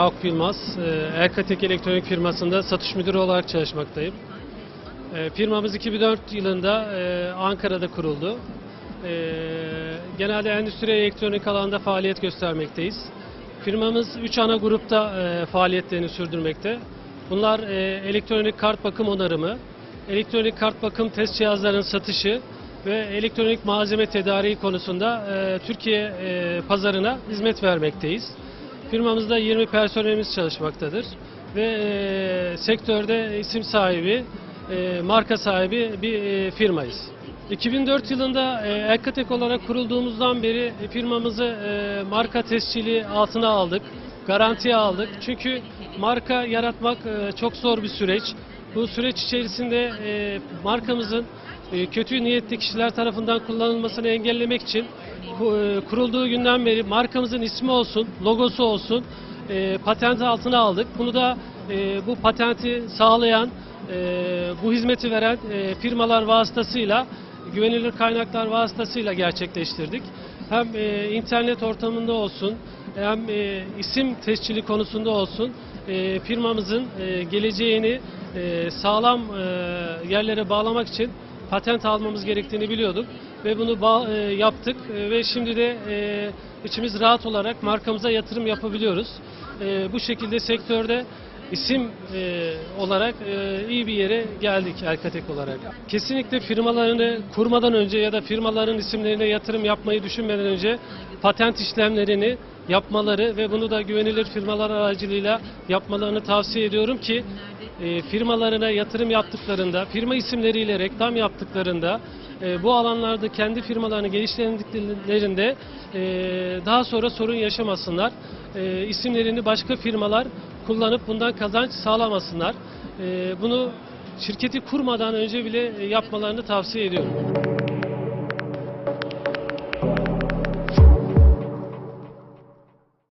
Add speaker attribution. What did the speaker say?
Speaker 1: Yakup Yılmaz. E, Erkatek Elektronik firmasında satış müdürü olarak çalışmaktayım. E, firmamız 2004 yılında e, Ankara'da kuruldu. E, genelde endüstri elektronik alanda faaliyet göstermekteyiz. Firmamız 3 ana grupta e, faaliyetlerini sürdürmekte. Bunlar e, elektronik kart bakım onarımı, elektronik kart bakım test cihazlarının satışı ve elektronik malzeme tedariği konusunda Türkiye pazarına hizmet vermekteyiz. Firmamızda 20 personelimiz çalışmaktadır ve e, sektörde isim sahibi, e, marka sahibi bir e, firmayız. 2004 yılında e, Erkatek olarak kurulduğumuzdan beri firmamızı e, marka tescili altına aldık, garantiye aldık. Çünkü marka yaratmak e, çok zor bir süreç. Bu süreç içerisinde e, markamızın kötü niyetli kişiler tarafından kullanılmasını engellemek için e, kurulduğu günden beri markamızın ismi olsun, logosu olsun e, patent altına aldık. Bunu da e, bu patenti sağlayan, bu hizmeti veren firmalar vasıtasıyla, güvenilir kaynaklar vasıtasıyla gerçekleştirdik. Hem internet ortamında olsun, hem isim tescili konusunda olsun firmamızın geleceğini sağlam yerlere bağlamak için patent almamız gerektiğini biliyorduk ve bunu e, yaptık E, ve şimdi de e, içimiz rahat olarak markamıza yatırım yapabiliyoruz. Bu şekilde sektörde isim e, olarak e, iyi bir yere geldik Erkatek olarak. Kesinlikle firmalarını kurmadan önce ya da firmaların isimlerine yatırım yapmayı düşünmeden önce patent işlemlerini yapmaları ve bunu da güvenilir firmalar aracılığıyla yapmalarını tavsiye ediyorum ki e, firmalarına yatırım yaptıklarında, firma isimleriyle reklam yaptıklarında e, bu alanlarda kendi firmalarını geliştirdiklerinde e, daha sonra sorun yaşamasınlar. İsimlerini başka firmalar kullanıp bundan kazanç sağlamasınlar. Bunu şirketi kurmadan önce bile yapmalarını tavsiye ediyorum.